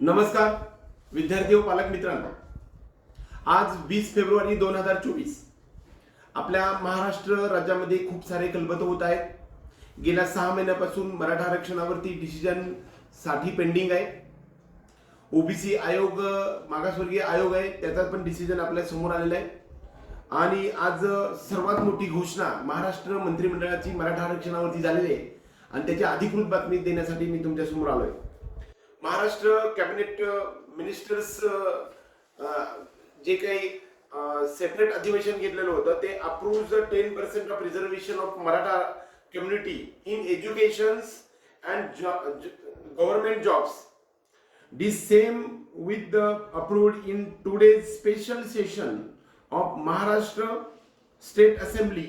नमस्कार विद्यार्थी व पालक मित्रांनो. आज वीस फेब्रुवारी दोन हजार चोवीस. आपल्या महाराष्ट्र राज्यामध्ये खूप सारे कलबत होत आहेत. गेल्या सहा महिन्यापासून मराठा आरक्षणावरती डिसिजनसाठी पेंडिंग आहे. ओबीसी आयोग मागासवर्गीय आयोग आहे त्याचा पण डिसिजन आपल्यासमोर आलेला आहे. आणि आज सर्वात मोठी घोषणा महाराष्ट्र मंत्रिमंडळाची मराठा आरक्षणावरती झालेली आहे. आणि त्याची अधिकृत बातमी देण्यासाठी मी तुमच्यासमोर आहे महाराष्ट्र कॅबिनेट मिनिस्टर्स जे काही सेपरेट अधिवेशन घेतलेलं होतं ते approve ten percent of reservation of Maratha community in education and government jobs the same with the approved in today special session of Maharashtra state assembly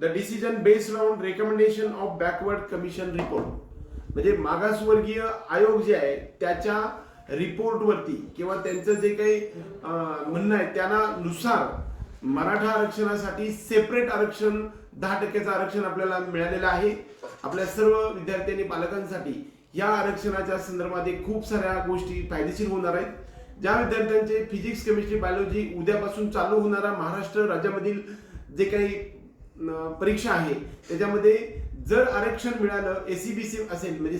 the decision based on recommendation of backward commission report म्हणजे मागासवर्गीय आयोग जे आहे त्याच्या रिपोर्टवरती किंवा त्यांचं जे काही म्हणणं आहे त्यांना नुसार मराठा आरक्षणासाठी सेपरेट आरक्षण दहा टक्क्याचं आरक्षण आपल्याला मिळालेलं आहे. आपल्या सर्व विद्यार्थी आणि पालकांसाठी या आरक्षणाच्या संदर्भात खूप साऱ्या गोष्टी फायदेशीर होणार आहेत. ज्या विद्यार्थ्यांचे फिजिक्स केमिस्ट्री बायोलॉजी उद्यापासून चालू होणारा महाराष्ट्र राज्यामधील जे काही परीक्षा आहे त्याच्यामध्ये जर आरक्षण मिळालं एसीबीसी असेल म्हणजे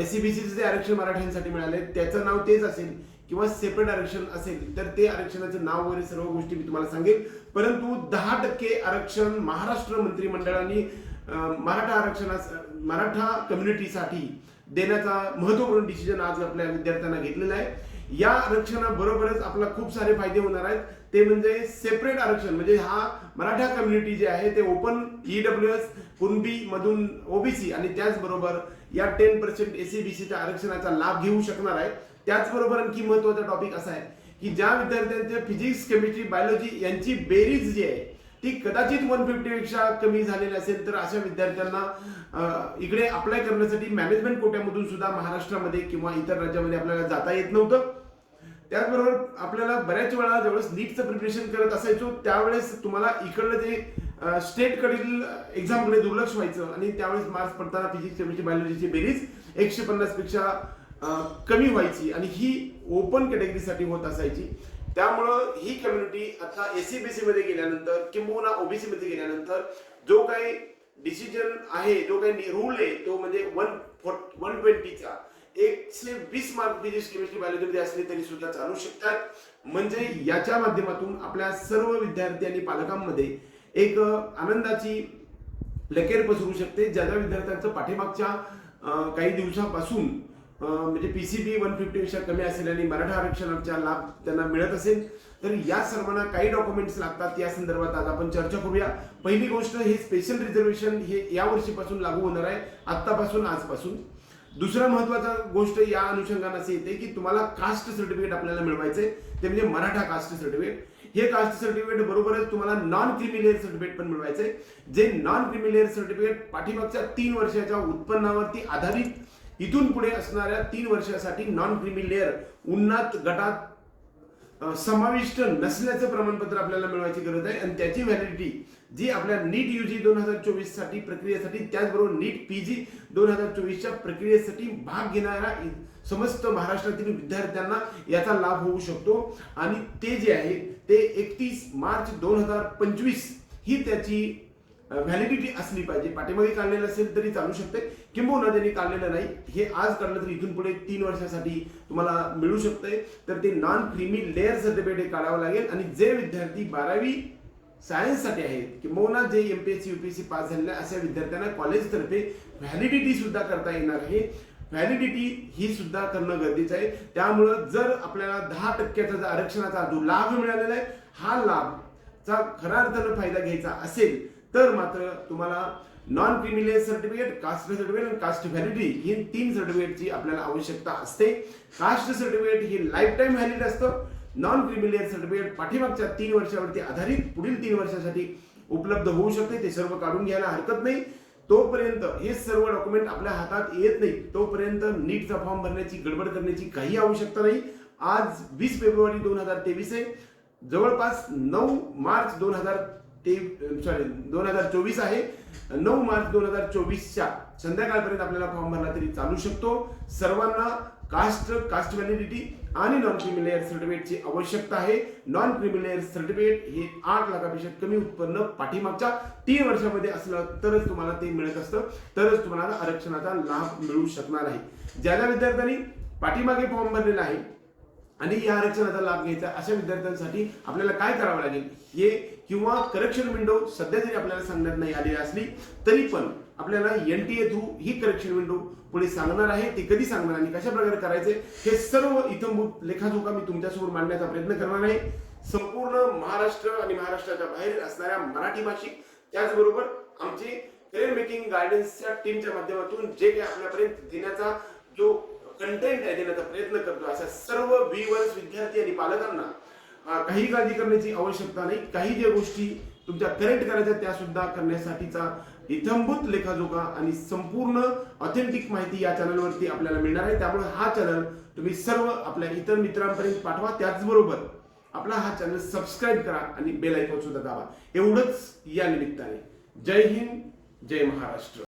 एसीबीसीचं जे आरक्षण मराठ्यांसाठी मिळाले त्याचं नाव तेच असेल किंवा सेपरेट आरक्षण असेल तर ते आरक्षणाचं नाव वगैरे सर्व गोष्टी मी तुम्हाला सांगेल. परंतु दहा टक्के आरक्षण महाराष्ट्र मंत्रिमंडळाने मराठा आरक्षणास मराठा कम्युनिटीसाठी देण्याचा महत्त्वपूर्ण डिसिजन आज आपल्या विद्यार्थ्यांना घेतलेला आहे. या आरक्षणाबरोबरच आपला खूप सारे फायदे होणार आहेत. ते म्हणजे सेपरेट आरक्षण म्हणजे हा मराठा कम्युनिटी जे आहे ते ओपन ईडब्ल्यू एस कुणबी मधून ओबीसी आणि त्याचबरोबर या टेन पर्सेंट एसीबीसीच्या आरक्षणाचा लाभ घेऊ शकणार आहे. त्याचबरोबर आणखी महत्त्वाचा टॉपिक असा आहे की ज्या विद्यार्थ्यांचे फिजिक्स केमिस्ट्री बायोलॉजी यांची बेरीज जी आहे ती कदाचित वन फिफ्टीपेक्षा कमी झालेली असेल तर अशा विद्यार्थ्यांना इकडे अप्लाय करण्यासाठी मॅनेजमेंट कोट्यामधून सुद्धा महाराष्ट्रामध्ये किंवा इतर राज्यामध्ये आपल्याला जाता येत नव्हतं. त्याचबरोबर आपल्याला बऱ्याच वेळा ज्यावेळेस नीटचं प्रिपरेशन करत असायचो त्यावेळेस तुम्हाला इकडलं जे स्टेटकडील एक्झामकडे दुर्लक्ष व्हायचं आणि त्यावेळेस मार्क्स पडताना फिजिक्स केमिस्ट्री बायोलॉजीची बेरीज एकशे पन्नासपेक्षा कमी व्हायची आणि ही ओपन कॅटेगरीसाठी होत असायची. त्यामुळं ही कम्युनिटी आता एसीबीसी मध्ये गेल्यानंतर किंबहुना ओबीसी मध्ये गेल्यानंतर जो काही डिसिजन आहे जो काही रूल आहे तो म्हणजे वन वन ट्वेंटीचा एकशे वीस मार्क फिजिक्स केमिस्ट्री बायोलॉजी असले तरी सुद्धा चालू शकतात. म्हणजे याच्या माध्यमातून आपल्या सर्व विद्यार्थी आणि पालकांमध्ये एक आनंदाची लकेर पसरू शकते ज्या ज्या विद्यार्थ्यांचं पाठीमागच्या काही दिवसापासून म्हणजे पी सी बी वन फिफ्टीपेक्षा कमी असेल आणि मराठा आरक्षणाचा लाभ त्यांना मिळत असेल तर या सर्वांना काही डॉक्युमेंट्स लागतात. या संदर्भात आज आपण चर्चा करूया. पहिली गोष्ट हे स्पेशल रिझर्वेशन हे या वर्षीपासून लागू होणार आहे. आत्तापासून आजपासून. दुसरा महत्त्वाचा गोष्ट या अनुषंगाने असे येते की तुम्हाला कास्ट सर्टिफिकेट आपल्याला मिळवायचे ते म्हणजे मराठा कास्ट सर्टिफिकेट हे कास्ट सर्टिफिकेट बरोबरच तुम्हाला नॉन क्रिमिलेअर सर्टिफिकेट पण मिळवायचे जे नॉन क्रिमिलेअर सर्टिफिकेट पाठीमागच्या तीन वर्षाच्या उत्पन्नावरती आधारित इथून पुढे असणाऱ्या तीन वर्षासाठी नॉन क्रिमिलेअर उन्नत गटात समाविष्ट नसल्याचं प्रमाणपत्र आपल्याला मिळवायची गरज आहे आणि त्याची व्हॅलिडिटी जी आपल्या नीट युजी दोन हजार चोवीससाठी प्रक्रियेसाठी त्याचबरोबर नीट पीजी दोन हजार चोवीसच्या प्रक्रियेसाठी भाग घेणाऱ्या समस्त महाराष्ट्रातील विद्यार्थ्यांना याचा लाभ होऊ शकतो. आणि ते जे आहे ते एकतीस मार्च दोन हजार पंचवीस ही त्याची व्हॅलिडिटी असली पाहिजे. पाठीमागे काढलेलं असेल तरी चालू शकते किंबहुना त्यांनी काढलेलं नाही हे आज काढलं तर इथून पुढे तीन वर्षासाठी तुम्हाला मिळू शकते तर ते नॉन क्रिमी लेअर सर्टिफिकेट हे काढावं लागेल. आणि जे विद्यार्थी बारावी सायन्ससाठी आहेत किंबहुना जे M P S C U P S C pass झालेल्या अशा विद्यार्थ्यांना कॉलेजतर्फे व्हॅलिडिटी सुद्धा करता येणार आहे. व्हॅलिडिटी ही सुद्धा करणं गरजेचं आहे. त्यामुळं जर आपल्याला दहा टक्क्याचा जर आरक्षणाचा जो लाभ मिळालेला आहे हा लाभचा खरा अर्थानं फायदा घ्यायचा असेल तर मात्र तुम्हाला non creamy layer certificate caste certificate आणि कास्ट व्हॅलिडिटी ही तीन सर्टिफिकेटची आपल्याला आवश्यकता असते. कास्ट सर्टिफिकेट ही लाईफ टाईम व्हॅलिड असतं. नॉन क्रिमिलेअर सर्टिफिकेट पाठीमागच्या तीन वर्षावरती आधारित पुढील तीन वर्षासाठी उपलब्ध होऊ शकते. ते सर्व काढून घ्यायला हरकत नाही. तोपर्यंत हे सर्व डॉक्युमेंट आपल्या हातात येत नाही. तोपर्यंत नीटचा फॉर्म भरण्याची गडबड करण्याची काही आवश्यकता नाही. आज वीस फेब्रुवारी दोन हजार तेवीस आहे. जवळपास नऊ मार्च दोन हजार ते सॉरी दोन हजार चोवीस आहे. नऊ मार्च दोन हजार चोवीसच्या संध्याकाळपर्यंत आपल्याला फॉर्म भरला तरी चालू शकतो. सर्वांना कास्ट कास्ट व्हॅलिडिटी आणि नॉन क्रिमिलेअर सर्टिफिकेटची आवश्यकता आहे. नॉन क्रिमिलेअर सर्टिफिकेट हे आठ लाखापेक्षा कमी उत्पन्न पाठीमागच्या तीन वर्षामध्ये असलं तरच तुम्हाला ते मिळत असतं. तरच तुम्हाला आरक्षणाचा लाभ मिळू शकणार आहे. ज्या ज्या विद्यार्थ्यांनी पाठीमागे फॉर्म भरलेला आहे आणि या आरक्षणाचा लाभ घ्यायचा अशा विद्यार्थ्यांसाठी आपल्याला काय करावं लागेल? हे किंवा करेक्शन विंडो सध्या जरी आपल्याला सांगण्यात नाही आलेली असली तरी पण आपल्याला एनटीए थ्रू ही करेक्शन विंडो पुढे सांगणार आहे ते कधी सांगणार आणि कशा प्रकारे करायचे हे सर्व इथंभूत लेखाजोखा मी तुमच्यासमोर मांडण्याचा प्रयत्न करणार आहे. संपूर्ण महाराष्ट्र आणि महाराष्ट्राच्या बाहेर असणाऱ्या मराठी भाषिक त्याचबरोबर आमचे करिअर मेकिंग गायडन्सच्या टीमच्या माध्यमातून जे काही आपल्यापर्यंत देण्याचा जो कंटेंट आहे देण्याचा प्रयत्न करतो अशा सर्व व्ह्युअर्स विद्यार्थी आणि पालकांना काही काळजी करण्याची आवश्यकता नाही. काही ज्या गोष्टी तुमच्या करेक्ट करायच्या त्या सुद्धा करण्यासाठीचा इथंभूत लेखाजोखा आणि संपूर्ण ऑथेंटिक माहिती या चॅनलवरती आपल्याला मिळणार आहे. त्यामुळे हा चॅनल तुम्ही सर्व आपल्या इतर मित्रांपर्यंत पाठवा. त्याचबरोबर आपला हा चॅनल सबस्क्राईब करा आणि बेल आयकॉन सुद्धा दाबा. एवढंच या निमित्ताने. जय हिंद जय महाराष्ट्र.